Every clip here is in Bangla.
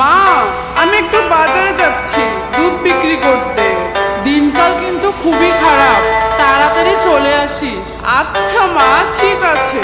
মা আমি একটু বাজারে যাচ্ছি দুধ বিক্রি করতে। দিনকাল কিন্তু খুবই খারাপ। তাড়াতাড়ি চলে আসিস। আচ্ছা মা ঠিক আছে।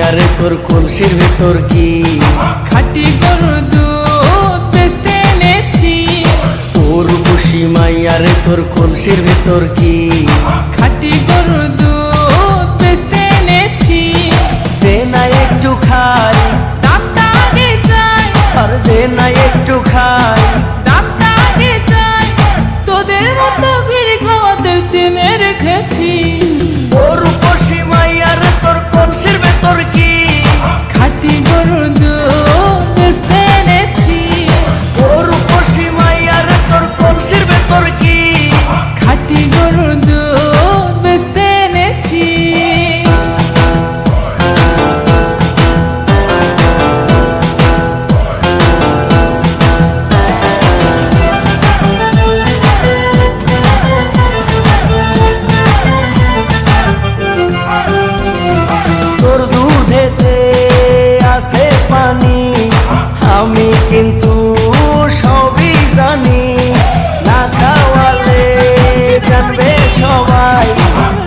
আরে তোর কলসির ভেতর কি? খাটি গরুর দুধ বেচতে এনেছি। তোর খুশি মাই রে তোর কলসির ভেতর কি? খাটি গরুর দুধ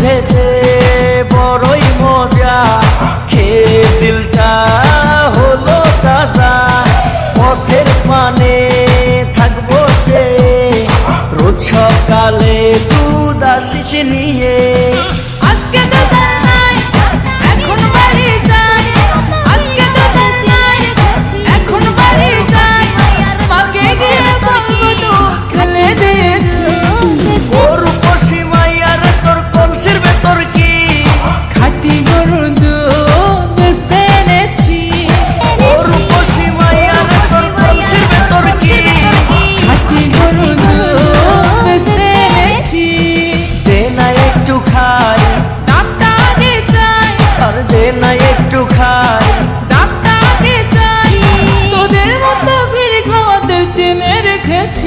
ভেবে বড়ই মজা। খেয়ে দিলটা হলো তাজা। পথের মানে থাকব সে রোজ সকালে দুধ আসিস নিয়ে retirada.